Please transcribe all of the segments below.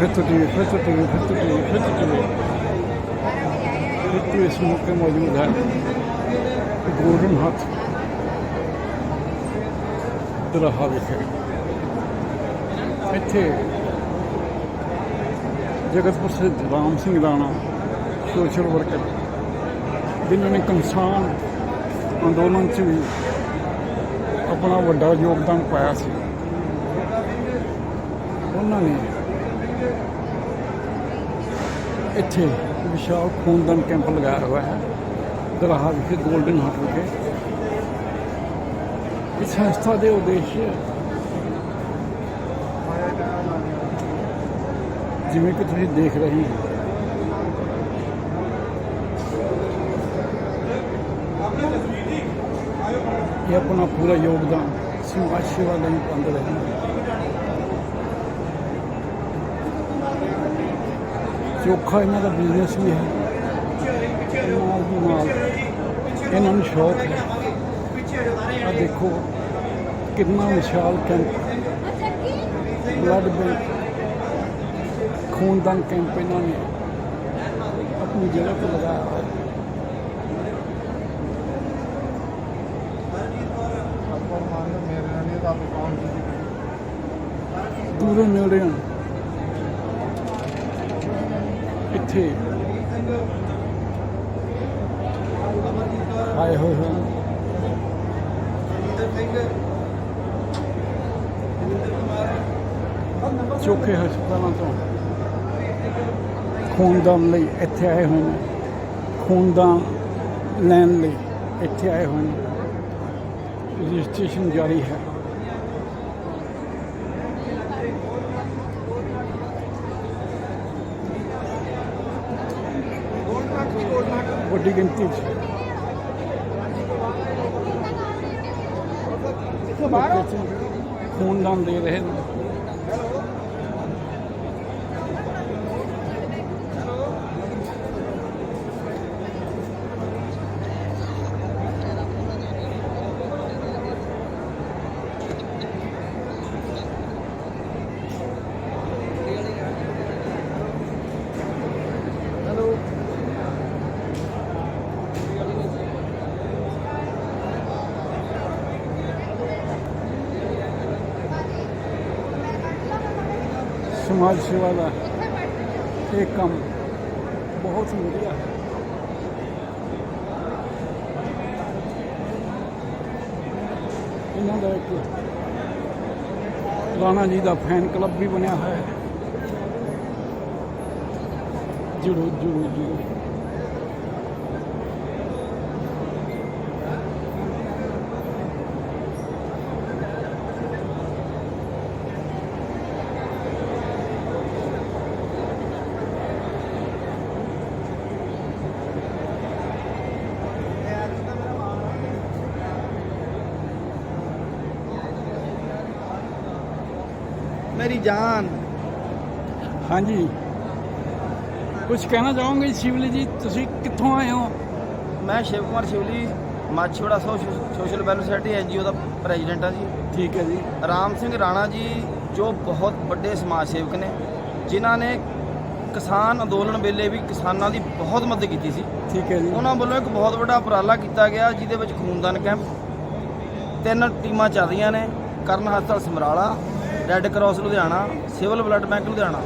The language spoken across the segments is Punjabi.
ਫਿਰ ਤੋਂ ਫਿਰ ਤੋਂ ਫਿਰ ਤੋਂ ਫਿਰ ਤੋਂ ਟੀਵੀ ਬਿੱਟੂ ਇਸ ਮੌਕੇ ਮੌਜੂਦ ਹੈ ਗੋਲਡਨ ਹੱਥ ਦਰਹਾ ਵਿਖੇ ਇੱਥੇ ਜਗਤ ਪ੍ਰਸਿੱਧ ਰਾਮ ਸਿੰਘ ਰਾਣਾ ਸੋਸ਼ਲ ਵਰਕਰ ਜਿਨ੍ਹਾਂ ਨੇ ਕਿਸਾਨ ਅੰਦੋਲਨ 'ਚ ਵੀ ਆਪਣਾ ਵੱਡਾ ਯੋਗਦਾਨ ਪਾਇਆ ਸੀ ਉਹਨਾਂ ਨੇ ਇੱਥੇ ਵਿਸ਼ਾਲ ਖੂਨਦਾਨ ਕੈਂਪ ਲਗਾਇਆ ਹੋਇਆ ਹੈ ਦਰਹਾ ਵਿਖੇ 골ਡਨ ਹਾਰਟ ਵਿਖੇ ਇਸ ਸੰਸਥਾ ਦੇ ਉਦੇਸ਼ ਜਿਵੇਂ ਕਿ ਤੁਸੀਂ ਦੇਖ ਰਹੇ ਹੋ ਇਹ ਆਪਣਾ ਪੂਰਾ ਯੋਗਦਾਨ ਸਮਾਜ ਸੇਵਾ ਨੂੰ ਪਾਉਂਦੇ ਰਹੇ ਚੋਖਾ ਇਹਨਾਂ ਦਾ ਬਿਜ਼ਨਸ ਵੀ ਹੈ ਇਹਨਾਂ ਨੂੰ ਸ਼ੌਕ ਹੈ ਆ ਦੇਖੋ ਕਿੰਨਾ ਵਿਸ਼ਾਲ ਕੈਂਪ ਬਲੱਡ ਬੈਂਕ ਖੂਨਦਾਨ ਕੈਂਪ ਇਹਨਾਂ ਨੇ ਆਪਣੀ ਜਗ੍ਹਾ ਤੇ ਲਗਾਇਆ ਹੈ ਦੂਰੇ ਨੇੜੇ ਆ ਇੱਥੇ ਆਏ ਹੋਏ ਹਨ ਚੋਖੇ ਹਸਪਤਾਲਾਂ ਤੋਂ ਖੂਨ ਦਾਨ ਲਈ ਇੱਥੇ ਆਏ ਹੋਏ ਨੇ ਖੂਨਦਾਨ ਲੈਣ ਲਈ ਇੱਥੇ ਆਏ ਹੋਏ ਨੇ ਰਜਿਸਟ੍ਰੇਸ਼ਨ ਜਾਰੀ ਹੈ ਵੱਡੀ ਗਿਣਤੀ 'ਚ ਖੂਨਦਾਨ ਦੇ ਰਹੇ ਨੇ ਸਮਾਜ ਸੇਵਾ ਦਾ ਇਹ ਕੰਮ ਬਹੁਤ ਹੀ ਵਧੀਆ ਹੈ ਇਹਨਾਂ ਦਾ ਇੱਕ ਰਾਣਾ ਜੀ ਦਾ ਫੈਨ ਕਲੱਬ ਵੀ ਬਣਿਆ ਹੋਇਆ ਹੈ ਜੁੜੋ ਜੁੜੋ ਜੁੜੋ ਮੇਰੀ ਜਾਨ ਹਾਂਜੀ ਕੁਝ ਕਹਿਣਾ ਚਾਹੋਗੇ ਸ਼ਿਵਲੀ ਜੀ ਤੁਸੀਂ ਕਿੱਥੋਂ ਆਏ ਹੋ ਮੈਂ Shiv Kumar Shivli Machhora social welfare society NGO ਦਾ ਪ੍ਰੈਜ਼ੀਡੈਂਟ ਆ ਜੀ ਠੀਕ ਹੈ ਜੀ ਰਾਮ ਸਿੰਘ ਰਾਣਾ ਜੀ ਜੋ ਬਹੁਤ ਵੱਡੇ ਸਮਾਜ ਸੇਵਕ ਨੇ ਜਿਨ੍ਹਾਂ ਨੇ ਕਿਸਾਨ ਅੰਦੋਲਨ ਵੇਲੇ ਵੀ ਕਿਸਾਨਾਂ ਦੀ ਬਹੁਤ ਮਦਦ ਕੀਤੀ ਸੀ ਠੀਕ ਹੈ ਜੀ ਉਹਨਾਂ ਵੱਲੋਂ ਇੱਕ ਬਹੁਤ ਵੱਡਾ ਉਪਰਾਲਾ ਕੀਤਾ ਗਿਆ ਜਿਹਦੇ ਵਿੱਚ ਖੂਨਦਾਨ ਕੈਂਪ ਤਿੰਨ ਟੀਮਾਂ ਚੱਲ ਰਹੀਆਂ ਨੇ ਕਰਨ ਹਸਪਤਾਲ Samrala red cross Ludhiana civil blood bank Ludhiana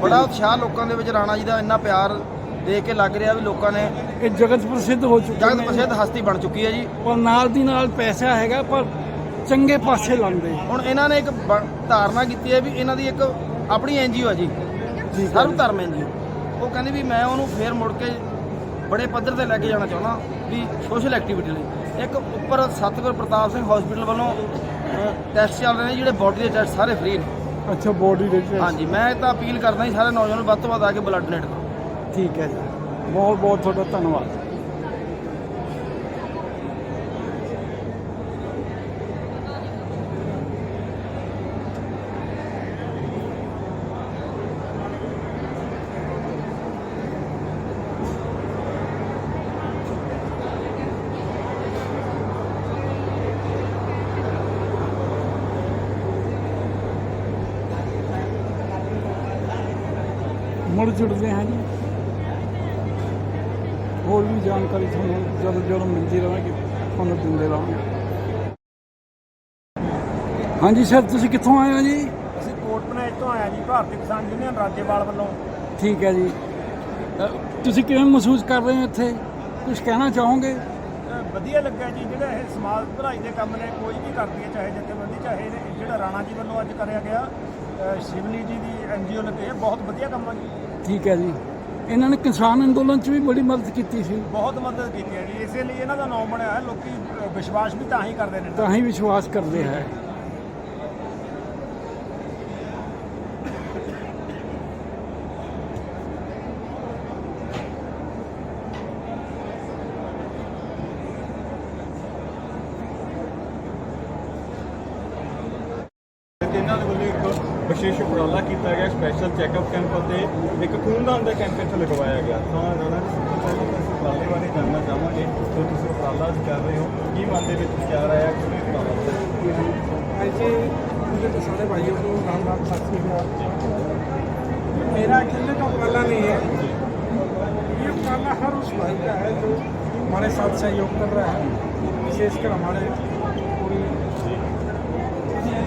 ਬੜਾ ਉਤਸ਼ਾਹ ਲੋਕਾਂ ਦੇ ਵਿੱਚ ਰਾਣਾ ਜੀ ਦਾ ਇੰਨਾ ਪਿਆਰ ਦੇਖ ਕੇ ਲੱਗ ਰਿਹਾ ਵੀ ਲੋਕਾਂ ਨੇ ਇਹ ਜਗਤ ਪ੍ਰਸਿੱਧ ਹੋ ਹੈ ਜਗਤ ਪ੍ਰਸਿੱਧ ਹਸਤੀ ਬਣ ਚੁੱਕੀ ਹੈ ਜੀ ਪਰ ਨਾਲ ਦੀ ਨਾਲ ਪੈਸਾ ਹੈਗਾ ਪਰ ਚੰਗੇ ਪਾਸੇ ਲੰਦੇ ਹੁਣ ਇਹਨਾਂ ਨੇ ਇੱਕ ਧਾਰਨਾ ਕੀਤੀ ਹੈ ਵੀ ਇਹਨਾਂ ਦੀ ਇੱਕ ਆਪਣੀ ਐਨਜੀਓ ਹੈ ਜੀ ਸਰਵ ਧਰਮ ਐਨਜੀਓ ਉਹ ਕਹਿੰਦੇ ਵੀ ਮੈਂ ਉਹਨੂੰ ਫੇਰ ਮੁੜ ਕੇ ਬੜੇ ਪੱਧਰ ਤੇ ਲੈ ਕੇ ਜਾਣਾ ਚਾਹੁੰਦਾ ਵੀ ਸੋਸ਼ਲ ਐਕਟੀਵਿਟੀ ਲਈ ਇੱਕ ਉੱਪਰ ਸਤਗੁਰ ਪ੍ਰਤਾਪ ਸਿੰਘ ਹਸਪੀਟਲ ਵੱਲੋਂ ਟੈਸਟ ਚੱਲ ਰਹੇ ਨੇ ਜਿਹੜੇ ਬਾਡੀ ਦੇ ਟੈਸਟ ਸਾਰੇ ਫ੍ਰੀ ਨੇ ਅੱਛਾ ਬੋਡੀ ਦੇ ਟੈਸਟ ਹਾਂਜੀ ਮੈਂ ਤਾਂ ਅਪੀਲ ਕਰਦਾ ਜੀ ਸਾਰੇ ਨੌਜਵਾਨ ਵੱਧ ਤੋਂ ਵੱਧ ਆ ਕੇ ਬਲੱਡ ਡੋਨੇਟ ਕਰੋ ਠੀਕ ਹੈ ਜੀ ਬਹੁਤ ਬਹੁਤ ਤੁਹਾਡਾ ਧੰਨਵਾਦ ਮੁੜ ਜੁੜਦੇ ਹਾਂ ਜੀ ਹੋਰ ਵੀ ਜਾਣਕਾਰੀ ਤੁਹਾਨੂੰ ਜਦੋਂ ਜਦੋਂ ਮਿਲਦੀ ਰਹਾਂਗੀ ਤੁਹਾਨੂੰ ਦਿੰਦੇ ਰਹਾਂਗੇ ਹਾਂਜੀ ਸਰ ਤੁਸੀਂ ਕਿੱਥੋਂ ਆਏ ਹੋ ਜੀ ਅਸੀਂ ਕੋਟ ਪਨੇਜ ਤੋਂ ਆਇਆ ਜੀ ਭਾਰਤੀ ਕਿਸਾਨ ਯੂਨੀਅਨ ਰਾਜੇਵਾਲ ਵੱਲੋਂ ਠੀਕ ਹੈ ਜੀ ਤੁਸੀਂ ਕਿਵੇਂ ਮਹਿਸੂਸ ਕਰ ਰਹੇ ਹੋ ਇੱਥੇ ਕੁਝ ਕਹਿਣਾ ਚਾਹੋਗੇ ਵਧੀਆ ਲੱਗਿਆ ਜੀ ਜਿਹੜਾ ਇਹ ਸਮਾਜ ਭਲਾਈ ਦੇ ਕੰਮ ਨੇ ਕੋਈ ਵੀ ਕਰਦੀ ਹੈ ਚਾਹੇ ਜਥੇਬੰਦੀ ਚਾਹੇ ਜਿਹੜਾ ਰਾਣਾ ਜੀ ਵੱਲੋਂ ਅੱਜ ਕਰਿਆ ਗਿਆ ਸ਼ਿਵਲੀ ਜੀ ਦੀ ਐਨਜੀਓ ਨੇ ਬਹੁਤ ਵਧੀਆ ਕੰਮ ਆ ਜੀ ਠੀਕ ਹੈ ਜੀ ਇਹਨਾਂ ਨੇ ਕਿਸਾਨ ਅੰਦੋਲਨ 'ਚ ਵੀ ਬੜੀ ਮਦਦ ਕੀਤੀ ਸੀ ਬਹੁਤ ਮਦਦ ਕੀਤੀ ਹੈ ਜੀ ਇਸੇ ਲਈ ਇਹਨਾਂ ਦਾ ਨਾਮ ਬਣਿਆ ਹੈ ਲੋਕੀ ਵਿਸ਼ਵਾਸ ਵੀ ਤਾਂ ਹੀ ਕਰਦੇ ਨੇ ਤਾਂ ਹੀ ਵਿਸ਼ਵਾਸ ਕਰਦੇ ਹੈ ਇਹਨਾਂ ਦੇ ਵਿਸ਼ੇਸ਼ ਉਪਰਾਲਾ ਕੀਤਾ ਗਿਆ ਸਪੈਸ਼ਲ ਚੈੱਕਅਪ ਕੈਂਪ ਤੇ ਇੱਕ ਖੂਨਦਾਨ ਦਾ ਕੈਂਪ ਇੱਥੇ ਲਗਵਾਇਆ ਗਿਆ ਤਾਂ ਰਾਣਾ ਜੀ ਸਭ ਤੋਂ ਉਪਰਾਲੇ ਬਾਰੇ ਜਾਣਨਾ ਚਾਹਾਂਗੇ ਜੋ ਤੁਸੀਂ ਉਪਰਾਲਾ ਕਰ ਰਹੇ ਹੋ ਕੀ ਮਨ ਦੇ ਵਿੱਚ ਵਿਚਾਰ ਆਇਆ ਕਿ ਕਿਵੇਂ ਉਪਰਾਲਾ ਅੱਜ ਮੇਰੇ ਸਾਰੇ ਭਾਈਓ ਨੂੰ ਰਾਮ ਰਾਮ ਸਤਿ ਸ੍ਰੀ ਅਕਾਲ ਮੇਰਾ ਇੱਥੇ ਅਕੇਲੇ का उपाला नहीं है ये उपाला हर उस भाई का है जो हमारे साथ सहयोग कर रहा है विशेषकर हमारे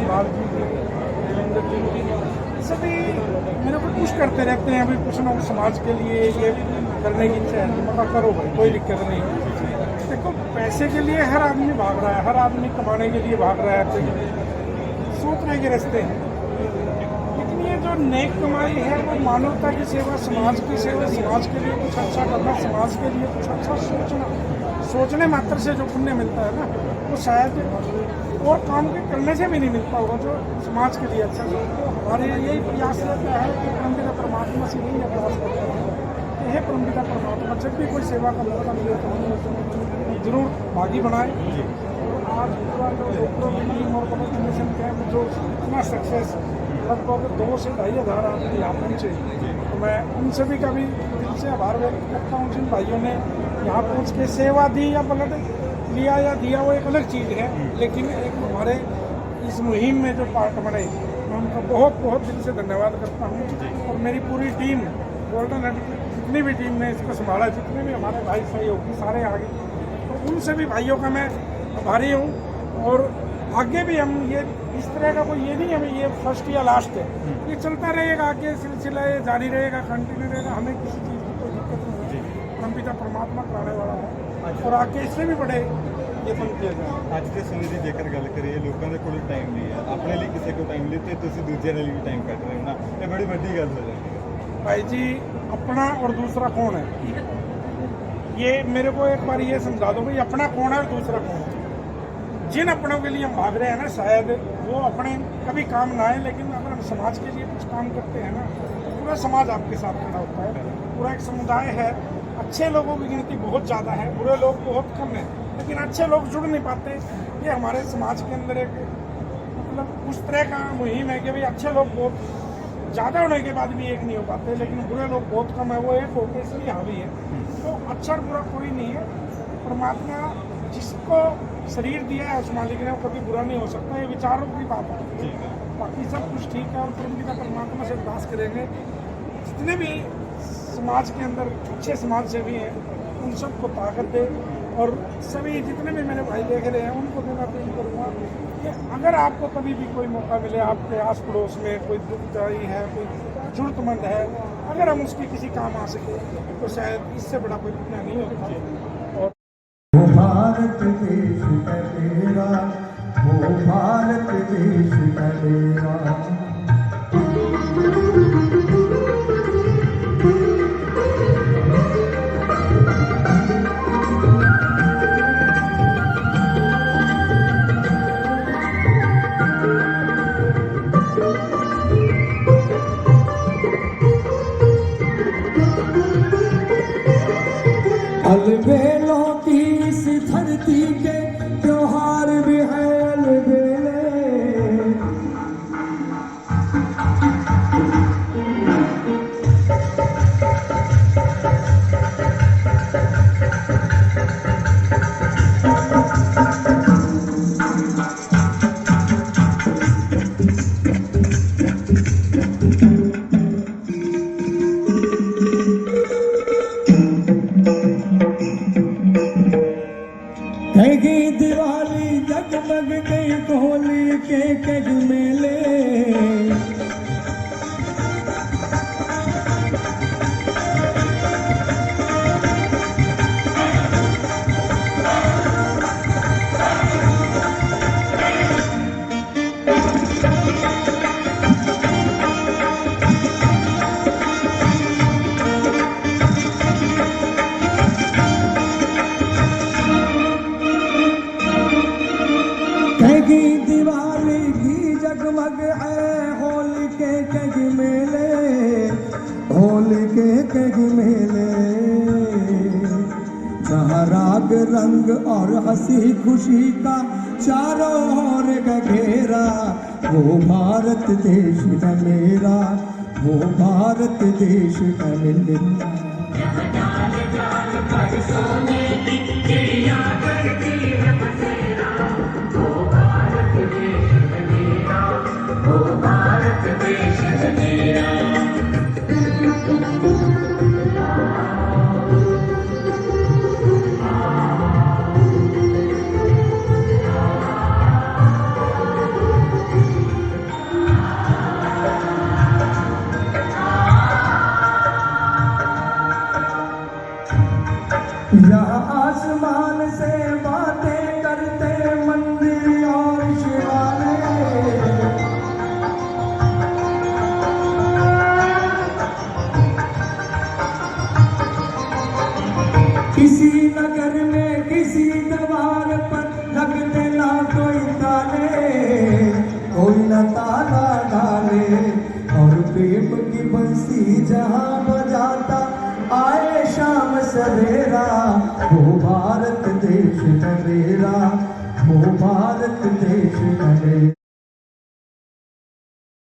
ਬਾਲ ਜੀ ਦੇ ऐसे भी मेरे को कुछ करते रहते हैं अभी कुछ ना कुछ समाज के लिए ये करने की इच्छा है मतलब करो भाई कोई दिक्कत नहीं है देखो पैसे के लिए हर आदमी भाग रहा है हर आदमी कमाने के लिए भाग रहा है सोच रहे के रस्ते हैं लेकिन ये जो नेक कमाई है वो मानवता की सेवा समाज की सेवा समाज के लिए कुछ अच्छा करना समाज के लिए कुछ अच्छा सोचना सोचने मात्र से जो पुण्य मिलता है ना वो शायद और काम के करने से भी नहीं मिलता होगा जो समाज के लिए अच्छा से हमारे यही प्रयास रहता है कि परमपिता परमात्मा से यही प्रयास करता है यह परमपिता परमात्मा जब भी कोई सेवा का मौका मिले तो जरूर भागी बनाए आज पूरा जो डॉक्टरों कैंप जो इतना सक्सेस लगभग दो से ढाई हज़ार आदमी यहाँ पहुँचे तो मैं उन सभी का भी दिल से आभार व्यक्त करता हूँ जिन भाइयों ने यहाँ पूछ के सेवा दी या ब्लड मतलब लिया या दिया वो एक अलग चीज़ है हम्म। लेकिन एक हमारे इस मुहिम में जो पार्ट बने मैं उनका बहुत बहुत दिल से धन्यवाद करता हूँ और मेरी पूरी टीम गोल्डन हट जितनी भी टीम ने इसको संभाला जितने भी हमारे भाई सहयोगी सारे आगे तो उन सभी भाइयों का मैं आभारी हूँ और आगे भी हम ये इस तरह का कोई ये नहीं हमें ये फर्स्ट या लास्ट है हम्म। ये चलता रहेगा आगे सिलसिला ये जारी रहेगा कंटिन्यू रहेगा हमें किसी चीज़ पिता परमात्मा कराने वाला है और आके इससे भी बड़े ये फल किया जाए ਅੱਜ ਦੇ ਸਮੇਂ ਦੀ ਜੇਕਰ ਗੱਲ ਕਰੀਏ ਲੋਕਾਂ ਦੇ ਕੋਲ ਟਾਈਮ ਨਹੀਂ ਹੈ ਆਪਣੇ ਲਈ ਕਿਸੇ ਕੋਲ ਟਾਈਮ ਨਹੀਂ ਤੇ ਤੁਸੀਂ ਦੂਜਿਆਂ ਦੇ ਲਈ ਵੀ ਟਾਈਮ ਕੱਢ ਰਹੇ ਹੋ ਨਾ ਇਹ ਬੜੀ ਵੱਡੀ ਗੱਲ ਹੋ ਜਾਂਦੀ ਹੈ भाई जी अपना और दूसरा कौन है ये मेरे को एक बार ये समझा दो भाई अपना कौन है और दूसरा कौन है जिन अपनों के लिए हम भाग रहे हैं ना शायद वो अपने कभी काम ना आए लेकिन अगर हम समाज के लिए कुछ काम करते हैं ना तो पूरा समाज आपके साथ खड़ा होता है पूरा एक समुदाय है अच्छे लोगों की गिनती बहुत ज़्यादा है बुरे लोग बहुत कम है लेकिन अच्छे लोग जुड़ नहीं पाते ये हमारे समाज के अंदर एक मतलब उस तरह का मुहिम है कि भाई अच्छे लोग बहुत ज़्यादा होने के बाद भी एक नहीं हो पाते लेकिन बुरे लोग बहुत कम है वो एक होकर इसलिए हावी है तो अच्छा बुरा कोई नहीं है परमात्मा जिसको शरीर दिया है उस मालिक ने कभी बुरा नहीं हो सकता ये विचारों की बात है बाकी सब कुछ ठीक है और फिर पिता तो परमात्मा से अरदास करेंगे जितने भी समाज के अंदर अच्छे समाज सेवी हैं उन सबको ताकत दे और सभी जितने भी मेरे भाई देख रहे हैं उनको भी मैं अपील करूँगा कि अगर आपको कभी भी कोई मौका मिले आपके आस पड़ोस में कोई दुखदाई है कोई जरूरतमंद है अगर हम उसकी किसी काम आ सके तो शायद इससे बड़ा कोई दुनिया नहीं होता और भारत देश का तेरा भारत देश का तेरा अलबेलों की इस धरती के जगमग है होल के कग मेले होल के कग मेले सहराग रंग और हंसी खुशी का चारों ओर घेरा वो भारत देश का मेरा वो भारत देश का मेरा Thank you.